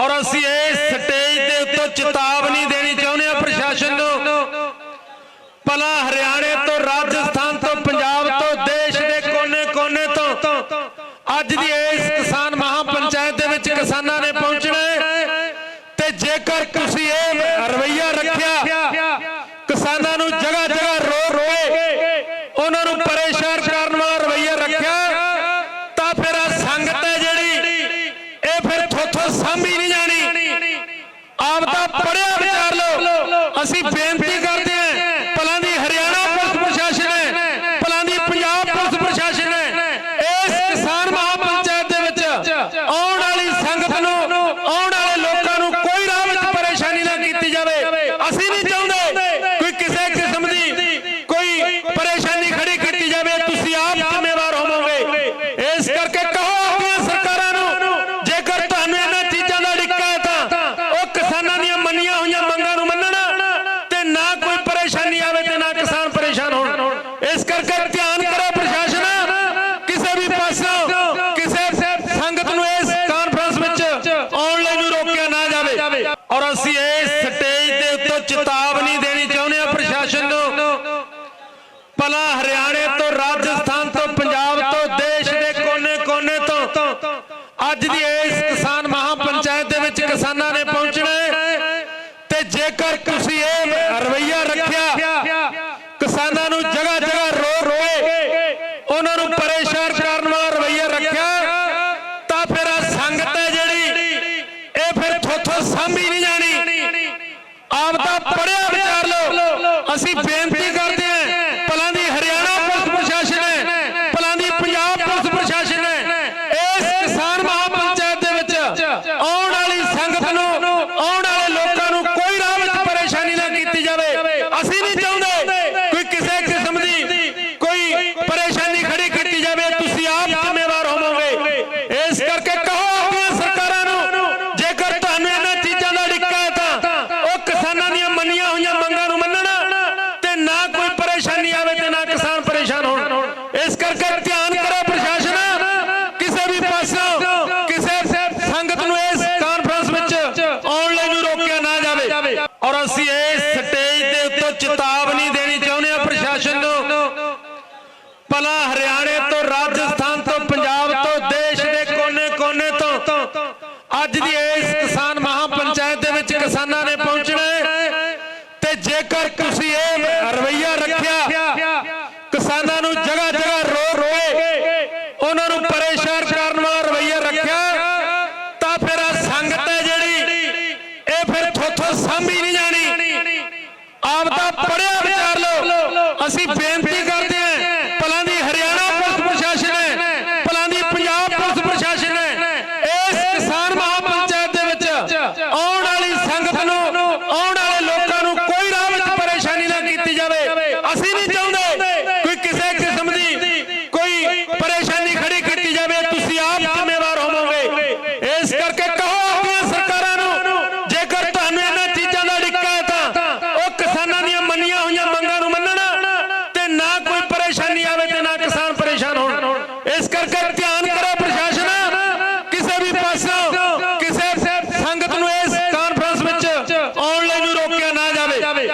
ਔਰ ਅਸੀਂ ਇਸ ਸਟੇਜ ਦੇ ਉੱਤੇ ਚੇਤਾਵਨੀ ਦੇਣੀ ਚਾਹੁੰਦੇ ਹਾਂ ਪ੍ਰਸ਼ਾਸਨ ਨੂੰ। ਭਲਾ ਹਰਿਆਣੇ ਤੋਂ ਰਾਜਸਥਾਨ ਤੋਂ ਪੰਜਾਬ ਤੋਂ ਦੇਸ਼ ਦੇ ਕੋਨੇ-ਕੋਨੇ ਤੋਂ। ਅੱਜ ਦੀ ਇਸ ਕਿਸਾਨ ਮਹਾਪੰਚਾਇਤ ਦੇ ਵਿੱਚ ਕਿਸਾਨਾਂ ਨੇ ਪਹੁੰਚਣਾ ਤੇ ਜੇਕਰ ਤੁਸੀਂ ਇਹ ਰਵਈਆ ਰੱਖਿਆ ਕਿਸਾਨਾਂ ਨੂੰ ਜਗ੍ਹਾ ਜਗ੍ਹਾ ਰੋ ਰੋਏ ਉਹਨਾਂ ਨੂੰ ਪਰੇਸ਼ਾਨ ਕਰਨ ਵਾਲਾ ਰਵਈਆ ਰੱਖਿਆ ਤਾਂ ਫਿਰ ਆ ਸੰਗਤ ਹੈ ਜਿਹੜੀ ਇਹ ਫਿਰ ਥੋਥੋਂ ਸਾਂਭੀ ਨਹੀਂ ਜਾਣੀ ਆਪ ਦਾ ਪੜਿਆ ਵਿਚਾਰ ਲਓ। ਅਸੀਂ ਬੇਨਤੀ ਕਰਦੇ ਹਾਂ ਭਲਾਂ ਦੀ ਹਰਿਆਣਾ ਪੁਲਿਸ ਪ੍ਰਸ਼ਾਸਨ ਹੈ ਭਲਾਂ ਦੀ ਪੰਜਾਬ ਪੁਲਿਸ ਪ੍ਰਸ਼ਾਸਨ ਹੈ ਇਸ ਕਿਸਾਨ ਮਹਾਪੰਚਾਇਤ ਦੇ ਵਿੱਚ ਆਉਣ ਵਾਲੀ ਸੰਗਤ ਨੂੰ ਆਉਣ ਵਾਲੇ ਲੋਕਾਂ ਨੂੰ ਕੋਈ ਰਾਹ ਵਿੱਚ ਪਰੇਸ਼ਾਨੀ ਨਾ ਕੀਤੀ ਜਾਵੇ ਅਸੀਂ ਨਹੀਂ ਚਾਹੁੰਦੇ ਕੋਈ ਕਿਸੇ ਕਿਸਮ ਦੀ ਕੋਈ ਪਰੇਸ਼ਾਨੀ ਖੜੀ ਕੀਤੀ ਜਾਵੇ ਤੁਸੀਂ ਆਪ ਜ਼ਿੰਮੇਵਾਰ ਹੋਵੋਗੇ ਇਸ ਕਰਕੇ ਕਹੋ ਆਪਣੀਆਂ ਸਰਕਾਰਾਂ ਨੂੰ ਜੇਕਰ ਤੁਹਾਨੂੰ ਇਹਨਾਂ ਚੀਜ਼ਾਂ ਦਾ ਡਿੱਕਾ ਹੈ ਤਾਂ ਉਹ ਕਿਸਾਨਾਂ ਦੀਆਂ ਮੰਨੀਆਂ ਹੋਈਆਂ ਮੰਗਾਂ ਨੂੰ ਮੰਨਣ ਤੇ ਨਾ ਕੋਈ ਪਰੇਸ਼ਾਨੀ ਆਵੇ ਤੇ ਨਾ ਕਿਸਾਨ ਪਰੇਸ਼ਾਨ ਹੋਣ ਇਸ ਕਰਕੇ ਧਿਆਨ ਕਰੋ ਪ੍ਰਸ਼ਾਸਨ ਕਿਸੇ ਵੀ ਪਾਸੋਂ ਕਿਸੇ ਸੰਗਤ ਨੂੰ ਇਸ ਕਾਨਫਰੰਸ ਵਿੱਚ ਆਉਣ ਲਈ ਨੂੰ ਰੋਕਿਆ ਨਾ ਜਾਵੇ ਔਰ ਅਸੀਂ ਇਸ ਸਟੇਜ ਦੇ ਉੱਤੇ ਚੇਤਾਵਨੀ ਦੇਣੀ ਚਾਹੁੰਦੇ ਹਾਂ ਪ੍ਰਸ਼ਾਸਨ ਨੂੰ। ਭਲਾ ਹਰਿਆਣੇ ਤੋਂ ਰਾਜਸਥਾਨ ਤੋਂ ਪੰਜਾਬ ਤੋਂ ਦੇਸ਼ ਦੇ ਕੋਨੇ-ਕੋਨੇ ਤੋਂ। ਅੱਜ ਦੀ ਇਸ ਕਿਸਾਨ ਮਹਾਪੰਚਾਇਤ ਦੇ ਵਿੱਚ ਕਿਸਾਨਾਂ ਨੇ ਪਹੁੰਚਣਾ ਹੈ। ਤੇ ਜੇਕਰ ਤੁਸੀਂ ਇਹ ਰਵਈਆ ਰੱਖਿਆ। ਕਿਸਾਨਾਂ ਨੂੰ ਜਗ੍ਹਾ ਜਗ੍ਹਾ ਰੋ ਰੋਏ ਉਹਨਾਂ ਨੂੰ ਪਰੇਸ਼ਾਨ ਕਰਨ ਵਾਲਾ ਰਵਈਆ ਰੱਖਿਆ ਤਾਂ ਫਿਰ ਆ ਸੰਗਤ ਹੈ ਜਿਹੜੀ ਇਹ ਫਿਰ ਥੋਥੋਂ ਸਾਂਭੀ ਨਹੀਂ ਜਾਣੀ ਆਪ ਦਾ ਪੜਿਆ ਵਿਚਾਰ ਲਓ। ਅਸੀਂ ਬੇਨਤੀ ਕਰਦੇ ਹਾਂ ਭਲਾਂ ਦੀ ਹਰਿਆਣਾ ਪੁਲਿਸ ਪ੍ਰਸ਼ਾਸਨ ਹੈ ਭਲਾਂ ਦੀ ਪੰਜਾਬ ਪੁਲਿਸ ਪ੍ਰਸ਼ਾਸਨ ਹੈ ਇਸ ਕਿਸਾਨ ਮਹਾਪੰਚਾਇਤ ਦੇ ਵਿੱਚ ਆਉਣ ਵਾਲੀ ਸੰਗਤ ਨੂੰ ਆਉਣ ਵਾਲੇ ਲੋਕਾਂ ਨੂੰ ਕੋਈ ਰਾਹ ਵਿੱਚ ਪਰੇਸ਼ਾਨੀ ਨਾ ਕੀਤੀ ਜਾਵੇ ਅਸੀਂ ਨਹੀਂ ਚਾਹੁੰਦੇ ਕੋਈ ਕਿਸੇ ਕਿਸਮ ਦੀ ਕੋਈ ਪਰੇਸ਼ਾਨੀ ਖੜੀ ਕੀਤੀ ਜਾਵੇ ਤੁਸੀਂ ਆਪ ਜ਼ਿੰਮੇਵਾਰ ਹੋਵੋਗੇ ਇਸ ਕਰਕੇ ਕਹੋ ਆਪਣੀਆਂ ਸਰਕਾਰਾਂ ਨੂੰ ਜੇਕਰ ਤੁਹਾਨੂੰ ਇਹਨਾਂ ਚੀਜ਼ਾਂ ਦਾ ਡਿੱਕਾ ਹੈ ਤਾਂ ਉਹ ਕਿਸਾਨਾਂ ਦੀਆਂ ਮੰਨੀਆਂ ਹੋਈਆਂ ਮੰਗਾਂ ਨੂੰ ਮੰਨਣ ਤੇ ਨਾ ਕੋਈ ਪਰੇਸ਼ਾਨੀ ਆਵੇ ਤੇ ਨਾ ਕਿਸਾਨ ਪਰੇਸ਼ਾਨ ਹੋਣ ਇਸ ਕਰਕੇ ਧਿਆਨ ਕਰੋ ਪ੍ਰਸ਼ਾਸਨ, ਕਿਸੇ ਵੀ ਪਾਸੋਂ ਕਿਸੇ ਸੰਗਤ ਨੂੰ ਇਸ ਕਾਨਫਰੰਸ ਵਿੱਚ ਆਉਣ ਲਈ ਨੂੰ ਰੋਕਿਆ ਨਾ ਜਾਵੇ। ਔਰ ਅਸੀਂ ਇਸ ਸਟੇਜ ਦੇ ਉੱਤੇ ਚੇਤਾਵਨੀ ਦੇਣੀ ਚਾਹੁੰਦੇ ਹਾਂ ਪ੍ਰਸ਼ਾਸਨ ਨੂੰ। ਭਲਾ ਹਰਿਆਣੇ ਤੋਂ ਰਾਜਸਥਾਨ ਤੋਂ ਪੰਜਾਬ ਤੋਂ ਦੇਸ਼ ਦੇ ਕੋਨੇ-ਕੋਨੇ ਤੋਂ ਅੱਜ ਦੀ ਇਸ ਕਿਸਾਨ ਮਹਾਪੰਚਾਇਤ ਦੇ ਵਿੱਚ ਕਿਸਾਨਾਂ ਨੇ ਪਹੁੰਚਣਾ ਹੈ। ਤੇ ਜੇਕਰ ਤੁਸੀਂ ਇਹ ਰਵਈਆ ਰੱਖਿਆ, ਕਿਸਾਨਾਂ ਨੂੰ ਜਗ੍ਹਾ ਜਗ੍ਹਾ ਰੋ ਰੋਏ ਉਹਨਾਂ ਨੂੰ ਪਰੇਸ਼ਾਨ ਕਰਨ ਵਾਲਾ ਰਵਈਆ ਰੱਖਿਆ ਤਾਂ ਫਿਰ ਆ ਸੰਗਤ ਹੈ ਜਿਹੜੀ ਇਹ ਫਿਰ ਪੜਿਆ ਵਿਚਾਰ ਲਓ। ਅਸੀਂ